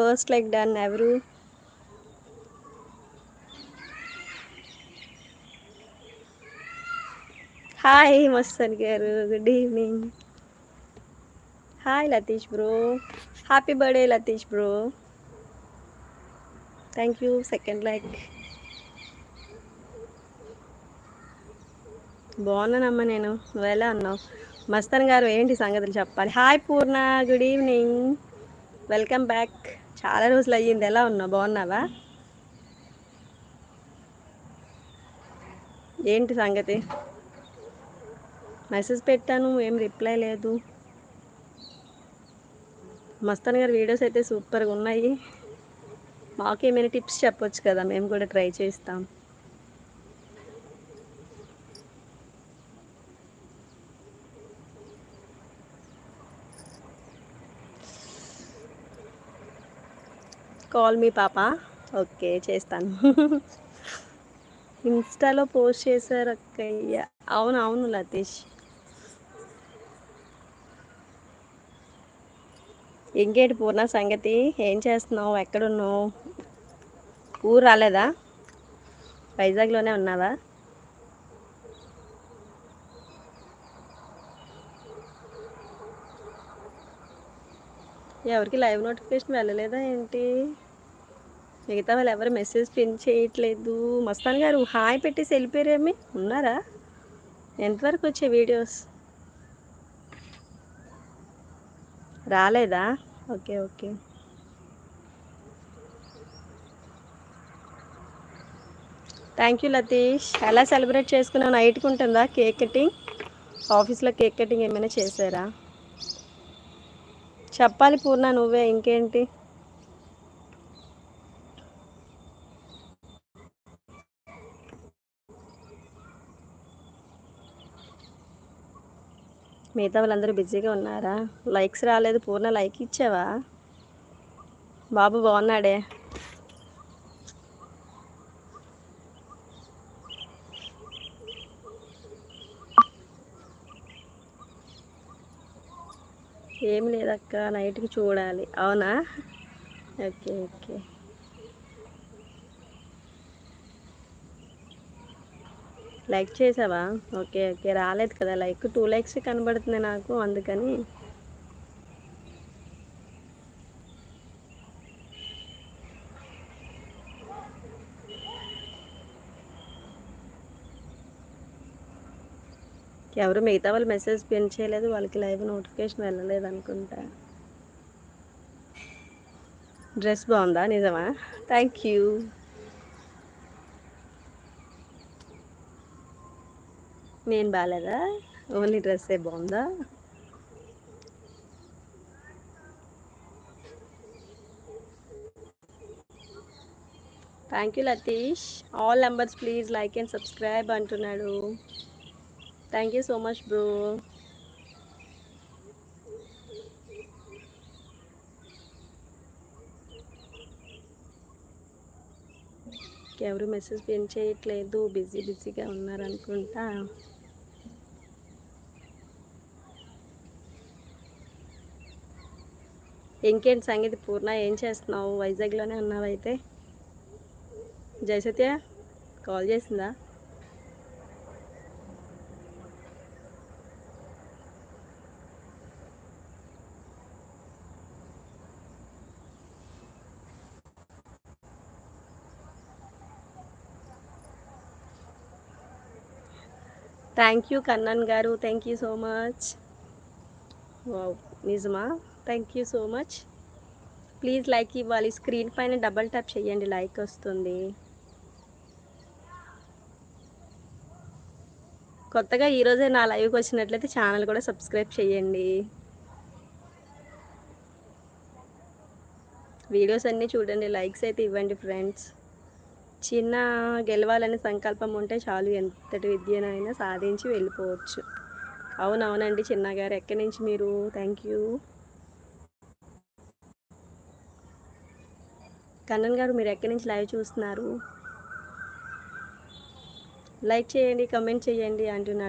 First like done ఎవరు? Hi Mastan గారు good evening. Hi Latish bro happy birthday Latish bro. Thank you second like. బాగున్నానమ్మా నేను నువ్వు ఎలా ఉన్నావు? మస్తాన్ గారు ఏంటి సంగతులు చెప్పాలి? Hi Poorna good evening. Welcome back. చాలా రోజులు అయ్యింది. ఎలా ఉన్నావు బాగున్నావా? ఏంటి సంగతి? మెసేజ్ పెట్టాను. ఏం రిప్లై లేదు. మస్తాన్ గారి వీడియోస్ అయితే సూపర్గా ఉన్నాయి. మాకు ఏమైనా టిప్స్ చెప్పొచ్చు కదా? మేము కూడా ట్రై చేస్తాం. కాల్ మీ పాప. ఓకే చేస్తాను. ఇన్స్టాలో పోస్ట్ చేశారు అక్కయ్య. అవును అవును లతీష్. ఇంకేటి పూర్ణ సంగతి? ఏం చేస్తున్నావు? ఎక్కడున్నావు? ఊరు రాలేదా? వైజాగ్లోనే ఉన్నావా? ఎవరికి లైవ్ నోటిఫికేషన్ వెళ్ళలేదా ఏంటి? మిగతా వాళ్ళు ఎవరు మెసేజ్ పిన్ చేయట్లేదు. మస్తాన్ గారు హాయ్ పెట్టేసి వెళ్ళిపోయారేమి ఉన్నారా? ఎంతవరకు వచ్చే వీడియోస్? రాలేదా? Okay okay. Thank you Latheesh. ఎలా సెలబ్రేట్ చేసుకున్నావు? నైట్కి ఉంటుందా కేక్ కటింగ్? ఆఫీస్లో కేక్ కటింగ్ ఏమైనా చేశారా? చెప్పాలి పూర్ణ నువ్వే ఇంకేంటి? మిగతా వాళ్ళందరూ బిజీగా ఉన్నారా? లైక్స్ రాలేదు. పూర్ణ లైక్ ఇచ్చావా? బాబు బాగున్నాడే. ఏం లేదక్క నైట్కి చూడాలి. అవునా? Okay okay. లైక్ చేసావా? Okay okay. రాలేదు కదా. లైక్ టూ లైక్స్ కనబడుతుంది నాకు అందుకని ఎవరు మిగతా వాళ్ళు మెసేజ్ పిన్ చేయలేదు వాళ్ళకి లైవ్ నోటిఫికేషన్ వెళ్ళలేదు అనుకుంటా. డ్రెస్ బాగుందా? నిజమా? థ్యాంక్ యూ నేను బాగాలేదా? ఓన్లీ డ్రెస్సే బాగుందా? Thank you Latheesh all numbers please like and subscribe అంటున్నాడు. Thank you so much bro ఎవరు మెసేజ్ పెన్ చేయట్లేదు. బిజీ బిజీగా ఉన్నారనుకుంటా. ఇంకేంటి సంగీత? పూర్ణ ఏం చేస్తున్నావు? వైజాగ్లోనే ఉన్నావు అయితే జయసత్య కాల్ చేసిందా? Thank you Kannan garu thank you so much wow నిజమా thank you so much please like ఇవ్వాలి. స్క్రీన్ పైన డబల్ ట్యాప్ చేయండి. లైక్ వస్తుంది. కొత్తగా ఈరోజే నా లైవ్కి వచ్చినట్లయితే ఛానల్ కూడా సబ్స్క్రైబ్ చేయండి. వీడియోస్ అన్నీ చూడండి. లైక్స్ అయితే ఇవ్వండి ఫ్రెండ్స్ చిన్న గెలవాలని సంకల్పం ఉంటే చాలు. ఎంతటి విద్యనైనా సాధించి వెళ్ళిపోవచ్చు. అవునవునండి చిన్నగారు ఎక్కడి నుంచి మీరు? థ్యాంక్ యూ కన్నన్ గారు మీరు ఎక్కడి నుంచి లైవ్ చూస్తున్నారు? లైక్ చేయండి కమెంట్ చేయండి అంటున్నారు.